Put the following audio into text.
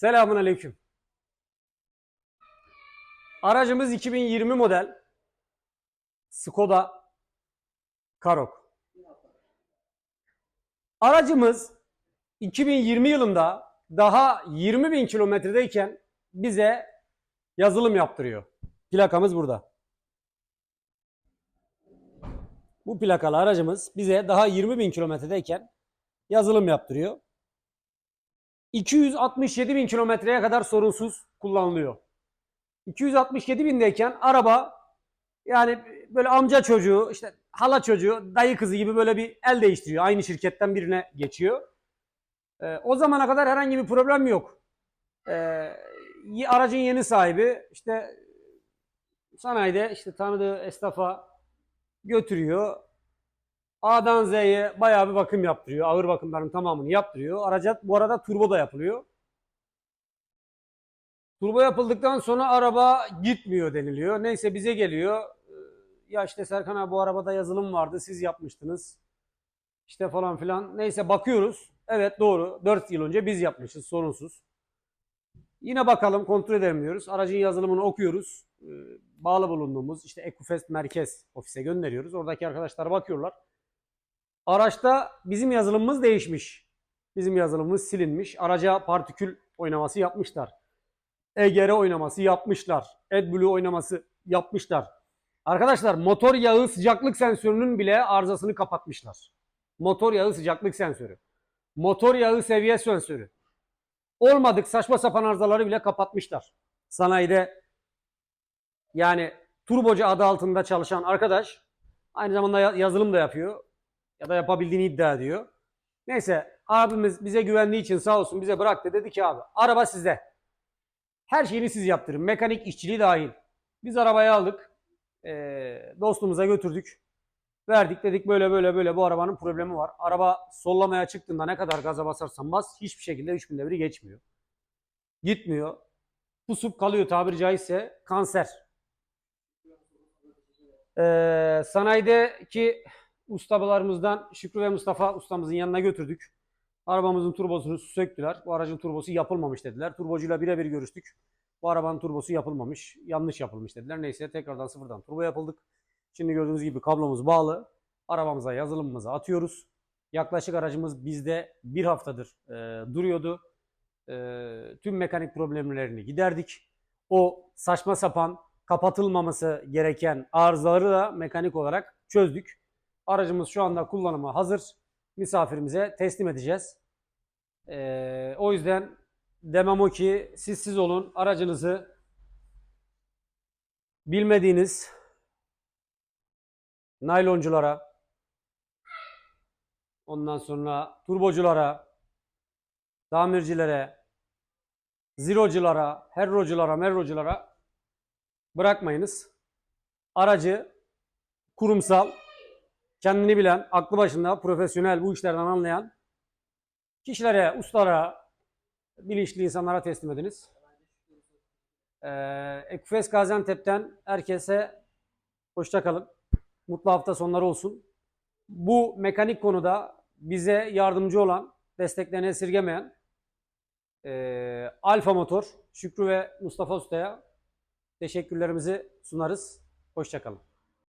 Selamun Aleyküm. Aracımız 2020 model Skoda Karoq. Aracımız 2020 yılında daha 20 bin kilometredeyken bize yazılım yaptırıyor. Plakamız burada. Bu plakalı aracımız bize daha 20 bin kilometredeyken yazılım yaptırıyor. 267 bin kilometreye kadar sorunsuz kullanılıyor. 267 bindeyken araba yani böyle amca çocuğu, işte hala çocuğu, dayı kızı gibi böyle bir el değiştiriyor. Aynı şirketten birine geçiyor. Ee, o zamana kadar herhangi bir problem yok. Ee, aracın yeni sahibi işte sanayide işte tanıdığı esnafa götürüyor. A'dan Z'ye bayağı bir bakım yaptırıyor. Ağır bakımların tamamını yaptırıyor. Araca bu arada turbo da yapılıyor. Turbo yapıldıktan sonra araba gitmiyor deniliyor. Neyse bize geliyor. Ee, Ya işte Serkan abi bu arabada yazılım vardı. Siz yapmıştınız. İşte falan filan. Neyse bakıyoruz. Evet doğru. 4 yıl önce biz yapmışız sorunsuz. Yine bakalım kontrol edelim diyoruz. Aracın yazılımını okuyoruz. Ee, Bağlı bulunduğumuz işte Ekufest merkez ofise gönderiyoruz. Oradaki arkadaşlar bakıyorlar. Araçta bizim yazılımımız değişmiş. Bizim yazılımımız silinmiş. Araca partikül oynaması yapmışlar. EGR oynaması yapmışlar. AdBlue oynaması yapmışlar. Arkadaşlar motor yağı sıcaklık sensörünün bile arızasını kapatmışlar. Motor yağı sıcaklık sensörü. Motor yağı seviye sensörü. Olmadık saçma sapan arızaları bile kapatmışlar. Sanayide yani turbocu adı altında çalışan arkadaş aynı zamanda ya- yazılım da yapıyor ya da yapabildiğini iddia ediyor. Neyse abimiz bize güvendiği için sağ olsun bize bıraktı. Dedi ki abi araba sizde. Her şeyini siz yaptırın. Mekanik işçiliği dahil. Biz arabayı aldık. Ee, dostumuza götürdük. Verdik dedik böyle böyle böyle bu arabanın problemi var. Araba sollamaya çıktığında ne kadar gaza basarsan bas hiçbir şekilde 3000 devri geçmiyor. Gitmiyor. Pusup kalıyor tabiri caizse kanser. Ee, sanayideki ustalarımızdan Şükrü ve Mustafa ustamızın yanına götürdük. Arabamızın turbosunu söktüler. Bu aracın turbosu yapılmamış dediler. Turbocuyla birebir görüştük. Bu arabanın turbosu yapılmamış. Yanlış yapılmış dediler. Neyse tekrardan sıfırdan turbo yapıldık. Şimdi gördüğünüz gibi kablomuz bağlı. Arabamıza yazılımımızı atıyoruz. Yaklaşık aracımız bizde bir haftadır e, duruyordu. E, tüm mekanik problemlerini giderdik. O saçma sapan kapatılmaması gereken arızaları da mekanik olarak çözdük. Aracımız şu anda kullanıma hazır. Misafirimize teslim edeceğiz. Ee, o yüzden demem o ki siz siz olun aracınızı bilmediğiniz naylonculara ondan sonra turboculara tamircilere ziroculara, herroculara, merroculara bırakmayınız. Aracı kurumsal, kendini bilen, aklı başında, profesyonel bu işlerden anlayan kişilere, ustalara, bilinçli insanlara teslim ediniz. Ee, Ekufes Gaziantep'ten herkese hoşça kalın. Mutlu hafta sonları olsun. Bu mekanik konuda bize yardımcı olan, desteklerini esirgemeyen ee, Alfa Motor, Şükrü ve Mustafa Usta'ya teşekkürlerimizi sunarız. Hoşçakalın.